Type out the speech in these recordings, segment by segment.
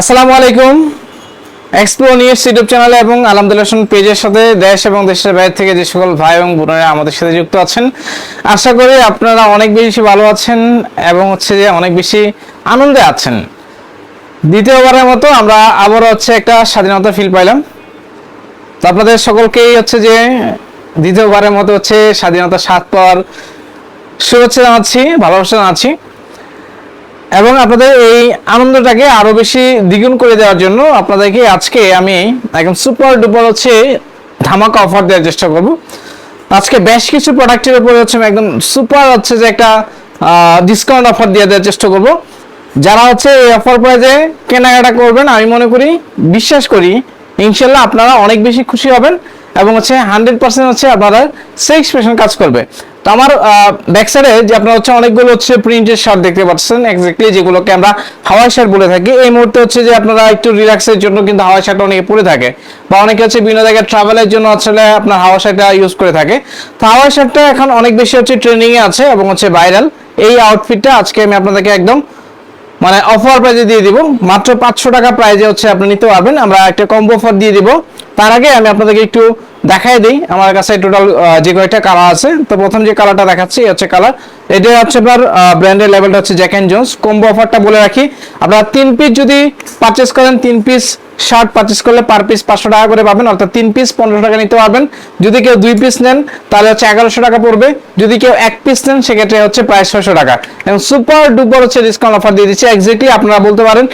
আসসালামু আলাইকুম। এক্সপ্লো news YouTube চ্যানেলে এবং আলহামদুলিল্লাহ পেজের সাথে দেশ এবং দেশের বাইরে থেকে যে সকল ভাই এবং বোনেরা আমাদের সাথে যুক্ত আছেন, আশা করি আপনারা অনেক বেশি ভালো আছেন এবং হচ্ছে যে অনেক বেশি আনন্দে আছেন। দ্বিতীয়বারের মতো আমরা আবারও হচ্ছে একটা স্বাধীনতা ফিল পাইলাম। তো আপনাদের সকলকেই হচ্ছে যে দ্বিতীয়বারের মতো হচ্ছে স্বাধীনতা স্বাদ পাওয়ার শুভেচ্ছা জানাচ্ছি, ভালোবাসা জানাচ্ছি। এবং আপনাদের এই আনন্দটাকে আরও বেশি দ্বিগুণ করে দেওয়ার জন্য আপনাদেরকে আজকে আমি একদম সুপার ডুপার হচ্ছে ধামাকা অফার দেওয়ার চেষ্টা করব। আজকে বেশ কিছু প্রোডাক্টের উপরে হচ্ছে আমি একদম সুপার হচ্ছে যে একটা ডিসকাউন্ট অফার দিয়ে দেওয়ার চেষ্টা করব। যারা হচ্ছে এই অফার পরে প্রাইজে কেনাকাটা করবেন, আমি মনে করি, বিশ্বাস করি ইনশাল্লাহ আপনারা অনেক বেশি খুশি হবেন এবং হচ্ছে হান্ড্রেড পার্সেন্ট হচ্ছে আপনারা সেক্স পেশন কাজ করবে। তো আমার ব্যাক সাইডে যে আপনারা হচ্ছে অনেকগুলো হচ্ছে প্রিন্টের শার্ট দেখতে পাচ্ছেন এক্স্যাক্টলি যেগুলোকে আমরা হাওয়াই শার্ট বলে থাকি। এই মুহূর্তে হচ্ছে যে আপনারা একটু রিল্যাক্সের জন্য কিন্তু হাওয়াই শার্ট অনেকে পরে থাকে বা অনেকে হচ্ছে বিভিন্ন জায়গায় ট্রাভেলের জন্য আসলে আপনার হাওয়া শার্টটা ইউজ করে থাকে। তো হাওয়াই শার্টটা এখন অনেক বেশি হচ্ছে ট্রেন্ডিং এ আছে এবং হচ্ছে ভাইরাল এই আউটফিটটা আজকে আমি আপনাদেরকে একদম মানে অফার প্রাইজে দিয়ে দিব। মাত্র পাঁচশো টাকা প্রাইজে হচ্ছে আপনি নিতে পারবেন। আমরা একটা কম্বো অফার দিয়ে দিব। তার আগে আমি আপনাদেরকে একটু দেখাই দিই। আমার কাছে টোটাল যে কয়েকটা কালার আছে, তো প্রথম যে কালারটা দেখাচ্ছি, এই হচ্ছে কালার এটা হচ্ছে আপনার ব্র্যান্ডের লেভেলটা হচ্ছে জ্যাক অ্যান্ড জোন্স কম্বো অফারটা বলে রাখি, আপনারা তিন পিস যদি পারচেস করেন, তিন পিস শার্ট পারচেস করলে পার পিস পাঁচশো টাকা করে পাবেন, অর্থাৎ তিন পিস পনেরো টাকা নিতে পারবেন। যদি কেউ দুই পিস নেন, তাহলে হচ্ছে এগারোশো টাকা পড়বে। যদি কেউ এক পিস নেন, সেক্ষেত্রে হচ্ছে প্রায় ছয়শো টাকা। এবং সুপার ডুপার হচ্ছে ডিসকাউন্ট অফার দিয়ে দিচ্ছে। এক্স্যাক্টলি আপনারা বলতে পারেন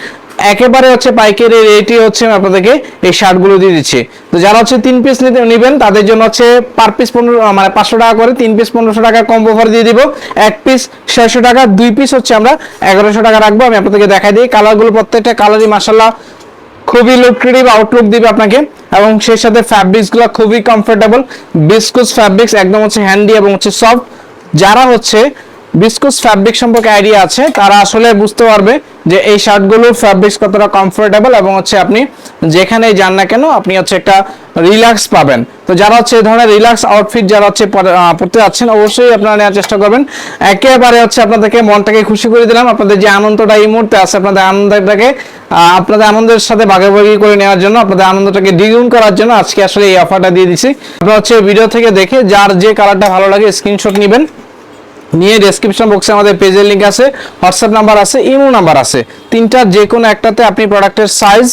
একেবারে হচ্ছে পাইকারি রেটই হচ্ছে আপনাদেরকে এই শার্টগুলো দিয়ে দিচ্ছি। তো যারা হচ্ছে তিন পিস নিতে নেবেন, তাদের জন্য হচ্ছে পার পিস পনেরো মানে পাঁচশো টাকা করে তিন পিস পনেরোশো টাকা কম অফার দিয়ে দিব। এক পিস ছয়শো টাকা, দুই পিস হচ্ছে আমরা এগারোশো টাকা রাখব। আমি আপনাদেরকে দেখাই দিই, কালারগুলো প্রত্যেকটা কালারই মাসাল্লাহ খুবই লুক্রেটিভ আউটলুক দিবে আপনাকে। এবং সেই সাথে ফ্যাব্রিক্সগুলো খুবই কমফোর্টেবল বিস্কুস ফ্যাব্রিক্স একদম হচ্ছে হ্যান্ডি এবং হচ্ছে সফট যারা হচ্ছে বিস্কুস ফ্যাব্রিক সম্পর্কে আইডিয়া আছে। তারা আসলে বুঝতে পারবে যে এই শার্টগুলোর ফ্যাব্রিক্স কতটা কমফোর্টেবল এবং হচ্ছে আপনি যেখানেই যান না কেন আপনি হচ্ছে একটা রিল্যাক্স পাবেন। তো যারা হচ্ছে এই ধরনের রিল্যাক্স আউটফিট যারা হচ্ছে পড়তে যাচ্ছেন, অবশ্যই আপনারা নেওয়ার চেষ্টা করবেন। একেবারে হচ্ছে আপনাদেরকে মনটাকে খুশি করে দিলাম। আপনাদের যে আনন্দটা এই মুহূর্তে আছে, আপনাদের আনন্দটাকে আপনাদের আনন্দের সাথে ভাগাভাগি করে নেওয়ার জন্য, আপনাদের আনন্দটাকে দ্বিগুণ করার জন্য আজকে আসলে এই অফারটা দিয়ে দিচ্ছি আপনারা হচ্ছে ভিডিও থেকে দেখে, যার যে কালারটা ভালো লাগে স্ক্রিনশট নেবেন। নিয়ে ডেসক্রিপশন বক্সে আমাদের পেজের লিংক আছে হোয়াটসঅ্যাপ নাম্বার আছে ইমো নাম্বার আছে। তিনটার যে কোনো একটাতে আপনি প্রোডাক্টের সাইজ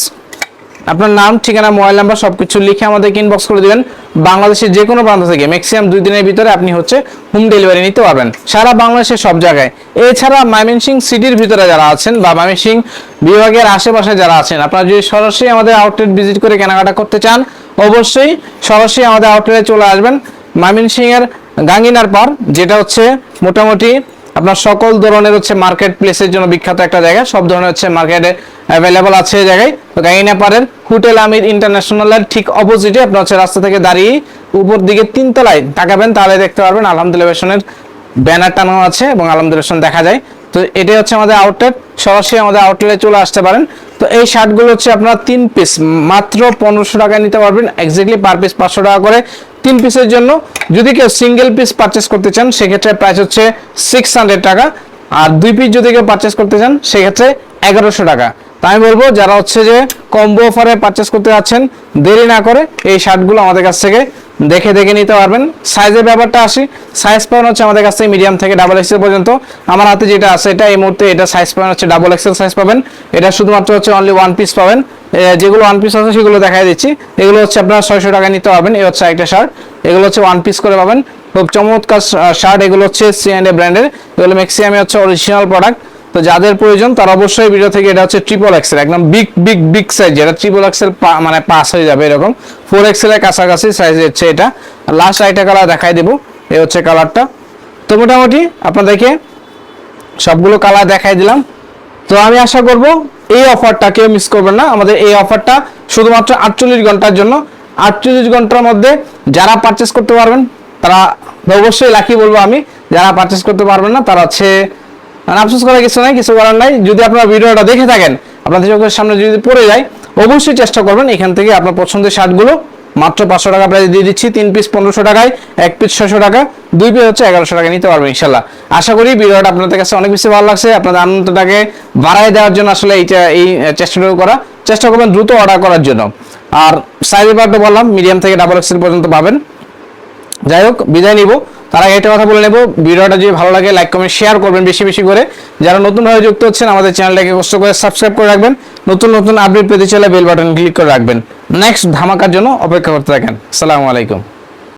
আপনার নাম, ঠিকানা মোবাইল নাম্বার সব কিছু লিখে আমাদের ইনবক্স করে দেবেন। বাংলাদেশের যে কোনো প্রান্ত থেকে ম্যাক্সিমাম দুই দিনের ভিতরে আপনি হচ্ছে হোম ডেলিভারি নিতে পারবেন। সারা বাংলাদেশের সব জায়গায়। এছাড়া ময়মনসিং সিটির ভিতরে যারা আছেন বা ময়মনসিং বিভাগের আশেপাশে যারা আছেন, আপনারা যদি সরাসরি আমাদের আউটলেট ভিজিট করে কেনাকাটা করতে চান, অবশ্যই সরাসরি আমাদের আউটলেটে চলে আসবেন। ময়মনসিং এর গাঙ্গিনার পার, যেটা হচ্ছে মোটামুটি আপনার সকল ধরনের হচ্ছে মার্কেট প্লেসের জন্য বিখ্যাত একটা জায়গা। সব ধরনের হচ্ছে মার্কেটে অ্যাভেলেবল আছে এই জায়গায়। তো গাঙ্গিনা পারের হোটেল আমির ইন্টারন্যাশনালের ঠিক অপোজিটে আপনার হচ্ছে রাস্তা থেকে দাঁড়িয়ে উপর দিকে তিনতলায় তাকাবেন, তাহলে দেখতে পারবেন আলহামদুলিল্লাহ ব্যানার টানানো আছে এবং আলহামদুলিল্লাহ দেখা যায়। তো এটাই হচ্ছে আমাদের আউটলেট সরাসরি আমাদের আউটলেটে চলে আসতে পারেন। তো এই শার্টগুলো হচ্ছে আপনারা তিন পিস মাত্র পনেরোশো টাকায় নিতে পারবেন এক্স্যাক্টলি পার পিস পাঁচশো টাকা করে। তিন পিসের জন্য। যদি কেউ সিঙ্গেল পিস পারচেস করতে চান, সেক্ষেত্রে প্রাইস হচ্ছে সিক্স হান্ড্রেড টাকা। আর দুই পিস যদি কেউ পারচেস করতে চান, সেক্ষেত্রে এগারোশো টাকা। তাই আমি বলব, যারা হচ্ছে যে কম্বো অফারে পারচেস করতে যাচ্ছেন, দেরি না করে এই শার্টগুলো আমাদের কাছ থেকে দেখে দেখে নিতে পারবেন। সাইজের ব্যাপারটা আসি। সাইজ পাওয়ানো হচ্ছে আমাদের কাছ থেকে মিডিয়াম থেকে ডাবল এক্সেল পর্যন্ত। আমার হাতে যেটা আছে, এটা এই মুহূর্তে এটা সাইজ পাবেন হচ্ছে ডাবল এক্সেল সাইজ পাবেন। এটা শুধুমাত্র হচ্ছে অনলি ওয়ান পিস পাবেন। যেগুলো ওয়ান পিস আছে সেগুলো দেখাই দিচ্ছি। এগুলো হচ্ছে আপনার ছয়শো টাকা নিতে পারবেন, এই হচ্ছে একটা শার্ট এগুলো হচ্ছে ওয়ান পিস করে পাবেন। খুব চমৎকার শার্ট এগুলো হচ্ছে সি অ্যান্ড এ ব্র্যান্ডের এগুলো ম্যাক্সিমামে হচ্ছে অরিজিনাল প্রোডাক্ট তো যাদের প্রয়োজন, তারা অবশ্যই ভিডিও থেকে এটা হচ্ছে ট্রিপল এক্সেল একদম বিগ বিগ বিগ সাইজ যেটা ট্রিপল এক্সেল মানে পাস হয়ে যাবে এরকম। ফোর এক্সেলের কাছাকাছি সাইজ হচ্ছে এটা। লাস্ট আইটা কালার দেখাই দেবো এই হচ্ছে কালারটা তো মোটামুটি আপনাদেরকে সবগুলো কালার দেখাই দিলাম। তো আমি আশা করব এই অফারটা কেউ মিস করবেন না। আমাদের এই অফারটা শুধুমাত্র আটচল্লিশ ঘণ্টার জন্য। আটচল্লিশ ঘণ্টার মধ্যে যারা পারচেস করতে পারবেন, তারা অবশ্যই লাকি বলব আমি, যারা পারচেস করতে পারবেন না, তারা হচ্ছে মানে আফসোস করার কিছু নাই, কিছু করার নাই। যদি আপনারা ভিডিওটা দেখে থাকেন, আপনাদের চোখের সামনে যদি পড়ে যায়, অবশ্যই চেষ্টা করবেন এখান থেকে আপনার পছন্দের শার্টগুলো মাত্র পাঁচশো টাকা প্রাইস দিয়ে দিচ্ছি। তিন পিস পনেরোশো টাকায়, এক পিস ছশো টাকা, দুই পিস হচ্ছে এগারোশো টাকা নিতে পারবেন ইনশাল্লাহ। আশা করি ভিডিওটা আপনাদের কাছে অনেক বেশি ভালো লাগছে। আপনাদের আনন্দটাকে বাড়ায় দেওয়ার জন্য আসলে এইটা, এই চেষ্টাটুকু করা। চেষ্টা করবেন দ্রুত অর্ডার করার জন্য। আর সাইজের ব্যাপারটা বললাম মিডিয়াম থেকে ডাবল এক্সেল পর্যন্ত পাবেন। যাই হোক, বিদায় নিব। তার আগে একটা কথা বলে নেব। ভিডিওটা যদি ভালো লাগে লাইক কমেন্ট শেয়ার করবেন বেশি বেশি করে। যারা নতুনভাবে যুক্ত হচ্ছেন, আমাদের চ্যানেলটাকে কষ্ট করে সাবস্ক্রাইব করে রাখবেন। নতুন নতুন আপডেট পেতে চাইলে বেল বাটন ক্লিক করে রাখবেন। নেক্সট ধামাকার জন্য অপেক্ষা করতে থাকেন। সালামু আলাইকুম।